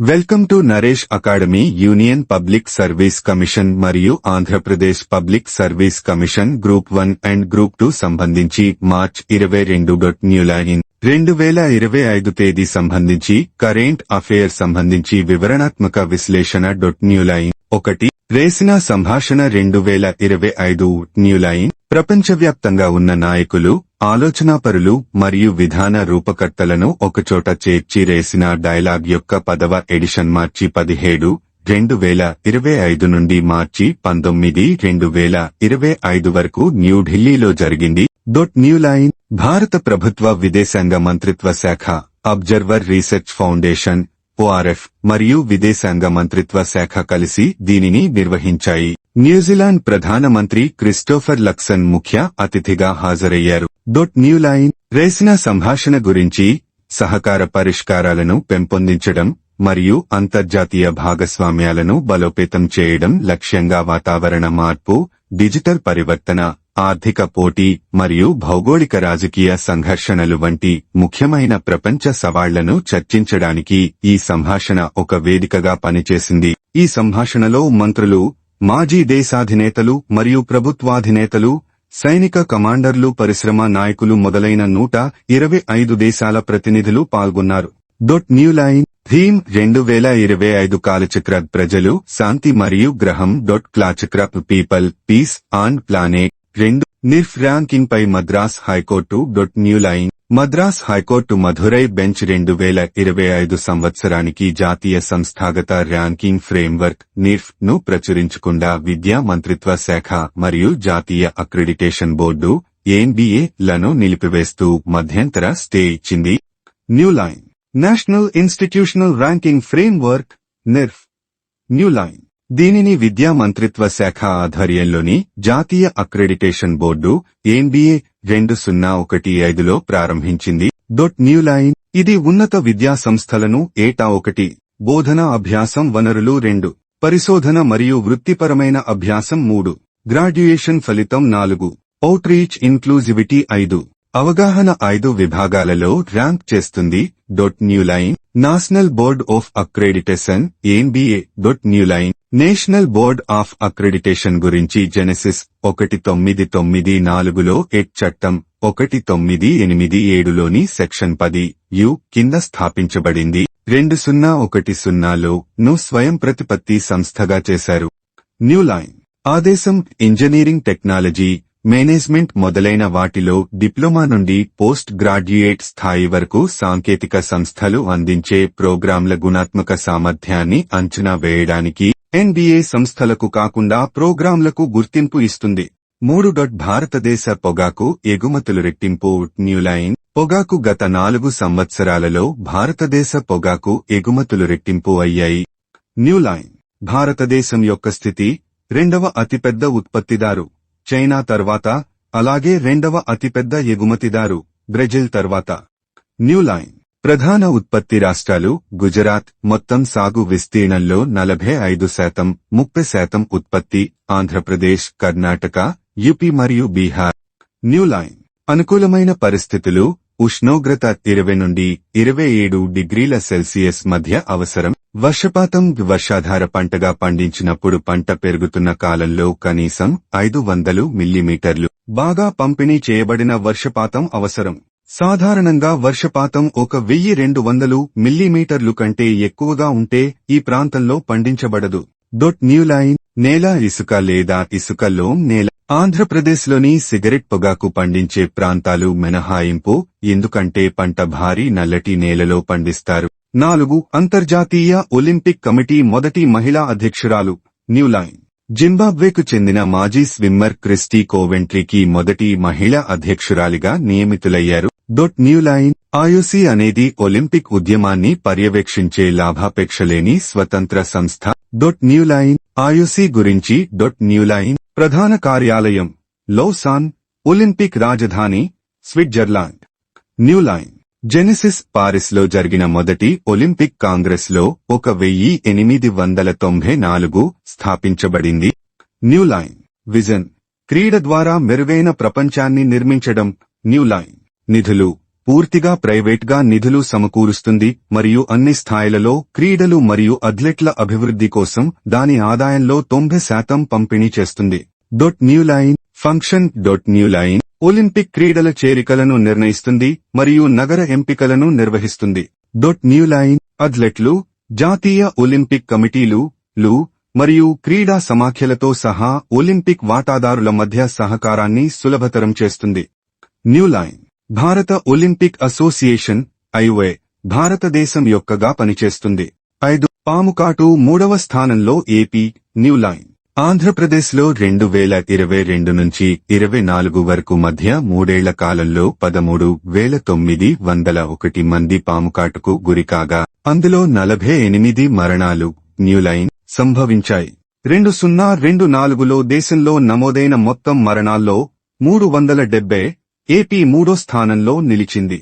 Welcome to Naresh academy union public service commission మరియు Andhra Pradesh public service commission group one and group two సంబంధించి March ఇరవై రెండు dot new line రెండు వేల ఇరవై ఐదు తేదీ సంబంధించి కరెంట్ అఫేర్ సంబంధించి వివరణాత్మక విశ్లేషణ డొట్ న్యూ లైన్ ఒకటి రేసిన సంభాషణ రెండు వేల ఇరవై ఐదు న్యూ లైన్ ప్రపంచవ్యాప్తంగా ఉన్న నాయకులు ఆలోచనాపరులు మరియు విధాన రూపకర్తలను ఒకచోట చేర్చి రేసిన డైలాగ్ యొక్క పదవ ఎడిషన్ మార్చి పదిహేడు రెండు వేల ఇరవై ఐదు నుండి మార్చి పంతొమ్మిది రెండు వేల ఇరవై ఐదు వరకు న్యూఢిల్లీలో జరిగింది. డొట్ న్యూ లైన్ భారత ప్రభుత్వ విదేశాంగ మంత్రిత్వ శాఖ అబ్జర్వర్ రీసెర్చ్ ఫౌండేషన్ ఓఆర్ఎఫ్ మరియు విదేశాంగ మంత్రిత్వ శాఖ కలిసి దీనిని నిర్వహించాయి. న్యూజిలాండ్ ప్రధానమంత్రి క్రిస్టోఫర్ లక్సన్ ముఖ్య అతిథిగా హాజరయ్యారు. డొట్ న్యూ లైన్ రేసిన సంభాషణ గురించి సహకార పరిష్కారాలను పెంపొందించడం మరియు అంతర్జాతీయ భాగస్వామ్యాలను బలోపేతం చేయడం లక్ష్యంగా వాతావరణ మార్పు డిజిటల్ పరివర్తన ఆర్థిక పోటీ మరియు భౌగోళిక రాజకీయ సంఘర్షణలు వంటి ముఖ్యమైన ప్రపంచ సవాళ్ళను చర్చించడానికి ఈ సంభాషణ ఒక వేదికగా పనిచేసింది. ఈ సంభాషణలో మంత్రులు మాజీ దేశాధినేతలు మరియు ప్రభుత్వాధినేతలు సైనిక కమాండర్లు పరిశ్రమ నాయకులు మొదలైన నూట ఇరవై ఐదు దేశాల ప్రతినిధులు పాల్గొన్నారు. డొట్ న్యూ లైన్ థీమ్ రెండు వేల ఇరవై ఐదు కాలచక్ర ప్రజలు శాంతి మరియు గ్రహం డొట్ క్లాచక్ర పీపల్ పీస్ ఆన్ ప్లానెట్ రెండు నిర్ఫ్ ర్యాంకింగ్ పై Madras high court dot new line. Madras high court Madurai bench రెండు వేల ఇరవై ఐదు సంవత్సరానికి జాతీయ సంస్థాగత ర్యాంకింగ్ ఫ్రేమ్వర్క్ నిర్ఫ్ను ప్రచురించకుండా విద్యా మంత్రిత్వ శాఖ మరియు జాతీయ అక్రిడిటేషన్ బోర్డు ఎన్బిఏ లను నిలిపివేస్తూ మధ్యంతర స్టే ఇచ్చింది. New line. National institutional ranking framework NIRF. New line దీనిని విద్యా మంత్రిత్వ శాఖ ఆధ్వర్యంలోని జాతీయ అక్రెడిటేషన్ బోర్డు ఎన్బిఏ రెండు సున్నా ఒకటి ఐదులో ప్రారంభించింది. డొట్ న్యూ లైన్ ఇది ఉన్నత విద్యా సంస్థలను ఏటా ఒకటి. బోధన అభ్యాసం వనరులు రెండు. పరిశోధన మరియు వృత్తిపరమైన అభ్యాసం మూడు. గ్రాడ్యుయేషన్ ఫలితం నాలుగు. అవుట్రీచ్ ఇన్క్లూజివిటీ ఐదు. అవగాహన ఐదు విభాగాలలో ర్యాంక్ చేస్తుంది. Dot new line national board of accreditation NBA dot new line national board of accreditation గురించి జెనెసిస్ ఒకటి తొమ్మిది తొమ్మిది నాలుగులో ఎట్ చట్టం ఒకటి తొమ్మిది ఎనిమిది ఏడులోని సెక్షన్ పది యు కింద స్థాపించబడింది. రెండు సున్నా ఒకటి సున్నాలో ను స్వయం ప్రతిపత్తి సంస్థగా చేశారు. New line. ఆదేశం ఇంజనీరింగ్ టెక్నాలజీ మేనేజ్మెంట్ మొదలైన వాటిలో డిప్లొమా నుండి పోస్ట్ గ్రాడ్యుయేట్ స్థాయి వరకు సాంకేతిక సంస్థలు అందించే ప్రోగ్రాంల గుణాత్మక సామర్థ్యాన్ని అంచనా వేయడానికి ఎన్బిఏ సంస్థలకు కాకుండా ప్రోగ్రాంలకు గుర్తింపు ఇస్తుంది. మూడు డొట్ భారతదేశ పొగాకు ఎగుమతులు రెట్టింపు న్యూలైన్ పొగాకు గత నాలుగు సంవత్సరాలలో భారతదేశ పొగాకు ఎగుమతులు రెట్టింపు అయ్యాయి. న్యూలైన్ భారతదేశం యొక్క స్థితి రెండవ అతిపెద్ద ఉత్పత్తిదారు. చైనా తర్వాత అలాగే రెండవ అతిపెద్ద ఎగుమతిదారు. బ్రెజిల్ తర్వాత. న్యూలైన్ ప్రధాన ఉత్పత్తి రాష్ట్రాలు గుజరాత్ మొత్తం సాగు విస్తీర్ణంలో నలభై ఐదు శాతం ముప్పై శాతం ఉత్పత్తి ఆంధ్రప్రదేశ్ కర్ణాటక యుపి మరియు బీహార్. న్యూలైన్ అనుకూలమైన పరిస్థితులు ఉష్ణోగ్రత ఇరవై నుండి ఇరవై ఏడు డిగ్రీల సెల్సియస్ మధ్య అవసరం. వర్షపాతం వర్షాధార పంటగా పండించినప్పుడు పంట పెరుగుతున్న కాలంలో కనీసం ఐదు వందలు మిల్లీమీటర్లు. బాగా పంపిణీ చేయబడిన వర్షపాతం అవసరం. సాధారణంగా వర్షపాతం ఒక వెయ్యి రెండు వందలు మిల్లీమీటర్లు కంటే ఎక్కువగా ఉంటే ఈ ప్రాంతంలో పండించబడదు. డొట్ న్యూలైన్ నేల ఇసుక లేదా ఇసుక లోమ్ నేల. ఆంధ్రప్రదేశ్లోని సిగరెట్ పొగాకు పండించే ప్రాంతాలు మినహాయింపు ఎందుకంటే పంట భారీ నల్లటి నేలలో పండిస్తారు. నాలుగు అంతర్జాతీయ ఒలింపిక్ కమిటీ మొదటి మహిళా అధ్యక్షురాలు న్యూలైన్ జింబాబ్వేకు చెందిన మాజీ స్విమ్మర్ క్రిస్టీ కోవెంట్రీకి మొదటి మహిళా అధ్యక్షురాలిగా నియమితులయ్యారు. డొట్ న్యూలైన్ ఆయుసి అనేది ఒలింపిక్ ఉద్యమాన్ని పర్యవేక్షించే లాభాపేక్షలేని స్వతంత్ర సంస్థ. డొట్ న్యూలైన్ ఆయుసి గురించి డొట్ న్యూలైన్ ప్రధాన కార్యాలయం లౌసాన్ ఒలింపిక్ రాజధాని స్విట్జర్లాండ్. న్యూలైన్ జెనిసిస్ పారిస్లో జరిగిన మొదటి ఒలింపిక్ కాంగ్రెస్లో ఒక వెయ్యి ఎనిమిది వందల తొంభై నాలుగు స్థాపించబడింది. న్యూలైన్ విజన్ క్రీడ ద్వారా మెరుగైన ప్రపంచాన్ని నిర్మించడం. న్యూలైన్ నిధులు పూర్తిగా ప్రైవేట్గా నిధులు సమకూరుస్తుంది మరియు అన్ని స్థాయిలలో క్రీడలు మరియు అథ్లెట్ల అభివృద్ధి కోసం దాని ఆదాయంలో తొంభై శాతం పంపిణీ చేస్తుంది. Dot new line function dot new line Olympic క్రీడల చేరికలను నిర్ణయిస్తుంది మరియు నగర ఎంపికలను నిర్వహిస్తుంది. డొట్ న్యూ లైన్ అథ్లెట్లు జాతీయ ఒలింపిక్ కమిటీలు లు మరియు క్రీడా సమాఖ్యలతో సహా ఒలింపిక్ వాటాదారుల మధ్య సహకారాన్ని సులభతరం చేస్తుంది. న్యూ లైన్ భారత ఒలింపిక్ అసోసియేషన్ ఐఓఏ భారతదేశం యొక్కగా పనిచేస్తుంది. ఐదు పాముకాటు మూడవ స్థానంలో ఏపీ న్యూ లైన్. ఆంధ్రప్రదేశ్లో రెండు వేల ఇరవై రెండు నుంచి ఇరవై నాలుగు వరకు మధ్య మూడేళ్ళ కాలంలో పదమూడు వేల తొమ్మిది వందల ఒకటి మంది పాముకాటుకు గురికాగా. అందులో నలభై ఎనిమిది మరణాలు న్యూలైన్ సంభవించాయి. రెండు సున్నా రెండు నాలుగులో దేశంలో నమోదైన మొత్తం మరణాల్లో మూడు వందల డెబ్బై ఏపీ మూడో స్థానంలో నిలిచింది.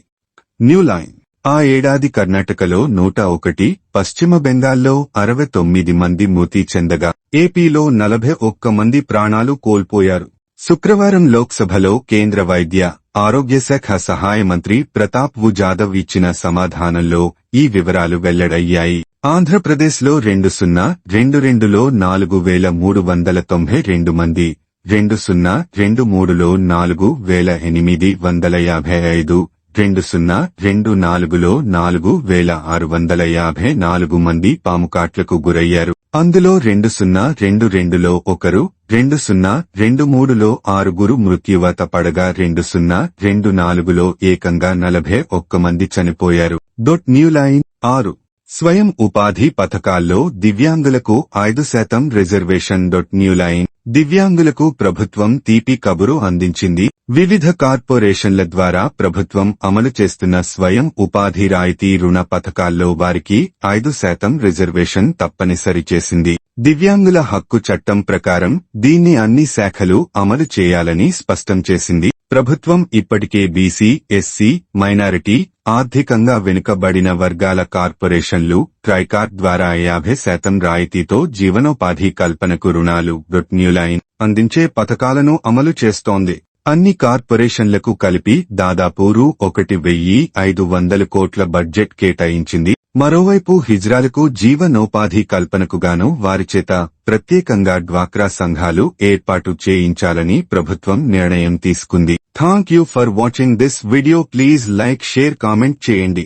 న్యూలైన్ ఆ ఏడాది కర్ణాటకలో నూట ఒకటి పశ్చిమ బెంగాల్లో అరవై తొమ్మిది మంది మృతి చెందగా ఏపీలో నలభై ఒక్క మంది ప్రాణాలు కోల్పోయారు. శుక్రవారం లోక్సభలో కేంద్ర వైద్య ఆరోగ్య శాఖ సహాయ మంత్రి ప్రతాప్ వు జాదవ్ ఇచ్చిన సమాధానంలో ఈ వివరాలు వెల్లడయ్యాయి. ఆంధ్రప్రదేశ్లో రెండు సున్నా రెండు రెండులో నాలుగు వేల మూడు వందల తొంభై రెండు మంది రెండు సున్నా రెండు మూడులో నాలుగు వేల ఎనిమిది వందల యాభై ఐదు రెండు సున్నా రెండు నాలుగులో నాలుగు వేల ఆరు వందల యాభై నాలుగు మంది పాముకాట్లకు గురయ్యారు. అందులో రెండు సున్నా రెండు రెండులో ఒకరు రెండు సున్నా రెండు మూడులో ఆరుగురు మృత్యువాత పడగా రెండు సున్నా రెండు నాలుగులో ఏకంగా నలభై ఒక్క మంది చనిపోయారు. డొట్ న్యూ లైన్ ఆరు. స్వయం ఉపాధి పథకాల్లో దివ్యాంగులకు ఐదు శాతం రిజర్వేషన్ డొట్ న్యూ లైన్ దివ్యాంగులకు ప్రభుత్వం తీపి కబురు అందించింది. వివిధ కార్పొరేషన్ల ద్వారా ప్రభుత్వం అమలు చేస్తున్న స్వయం ఉపాధి రాయితీ రుణ పథకాల్లో వారికి ఐదు శాతం రిజర్వేషన్ తప్పనిసరి చేసింది. దివ్యాంగుల హక్కు చట్టం ప్రకారం దీన్ని అన్ని శాఖలు అమలు చేయాలని స్పష్టం చేసింది. ప్రభుత్వం ఇప్పటికే బీసీ ఎస్సీ మైనారిటీ ఆర్థికంగా వెనుకబడిన వర్గాల కార్పొరేషన్లు ట్రైకార్ ద్వారా యాభై శాతం రాయితీతో జీవనోపాధి కల్పనకు రుణాలు న్యూలైన్ అందించే పథకాలను అమలు చేస్తోంది. అన్ని కార్పొరేషన్లకు కలిపి దాదాపు రూ. ఒకటి వెయ్యి ఐదు వందల కోట్ల బడ్జెట్ కేటాయించింది. మరోవైపు హిజ్రాలకు జీవనోపాధి కల్పనకుగాను వారిచేత ప్రత్యేకంగా డ్వాక్రా సంఘాలు ఏర్పాటు చేయించాలని ప్రభుత్వం నిర్ణయం తీసుకుంది. thank you for watching this video please like share comment చేయండి